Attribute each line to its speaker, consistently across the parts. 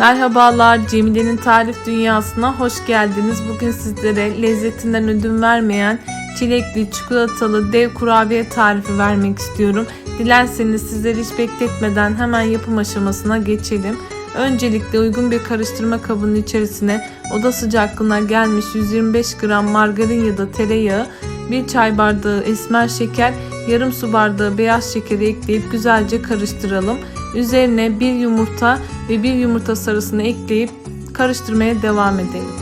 Speaker 1: Merhabalar Cemile'nin tarif dünyasına hoş geldiniz. Bugün sizlere lezzetinden ödün vermeyen çilekli çikolatalı dev kurabiye tarifi vermek istiyorum. Dilerseniz sizleri hiç bekletmeden hemen yapım aşamasına geçelim. Öncelikle uygun bir karıştırma kabının içerisine oda sıcaklığına gelmiş 125 gram margarin ya da tereyağı, 1 çay bardağı esmer şeker, yarım su bardağı beyaz şekeri ekleyip güzelce karıştıralım. Üzerine bir yumurta ve bir yumurta sarısını ekleyip karıştırmaya devam edelim.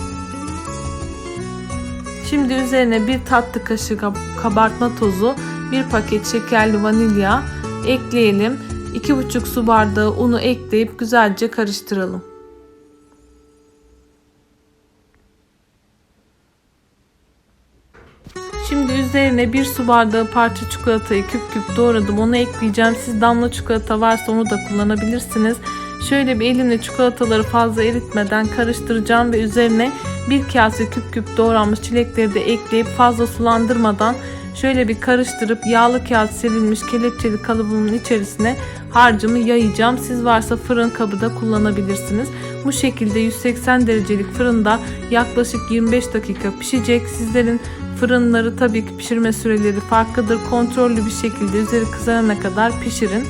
Speaker 1: Şimdi üzerine bir tatlı kaşığı kabartma tozu, bir paket şekerli vanilya ekleyelim. 2,5 su bardağı unu ekleyip güzelce karıştıralım. Şimdi üzerine bir su bardağı parça çikolatayı küp küp doğradım. Onu ekleyeceğim. Siz damla çikolata varsa onu da kullanabilirsiniz. Şöyle bir elimle çikolataları fazla eritmeden karıştıracağım ve üzerine bir kase küp küp doğranmış çilekleri de ekleyip fazla sulandırmadan şöyle bir karıştırıp yağlı kağıt serilmiş kelepçeli kalıbımın içerisine harcımı yayacağım. Siz varsa fırın kabı da kullanabilirsiniz. Bu şekilde 180 derecelik fırında yaklaşık 25 dakika pişecek. Sizlerin fırınları tabii ki pişirme süreleri farklıdır. Kontrollü bir şekilde üzeri kızarana kadar pişirin.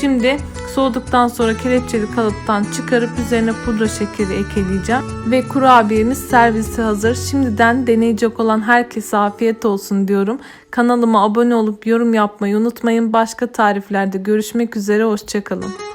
Speaker 1: Şimdi soğuduktan sonra kelepçeli kalıptan çıkarıp üzerine pudra şekeri ekleyeceğim. Ve kurabiyemiz servisi hazır. Şimdiden deneyecek olan herkese afiyet olsun diyorum. Kanalıma abone olup yorum yapmayı unutmayın. Başka tariflerde görüşmek üzere. Hoşçakalın.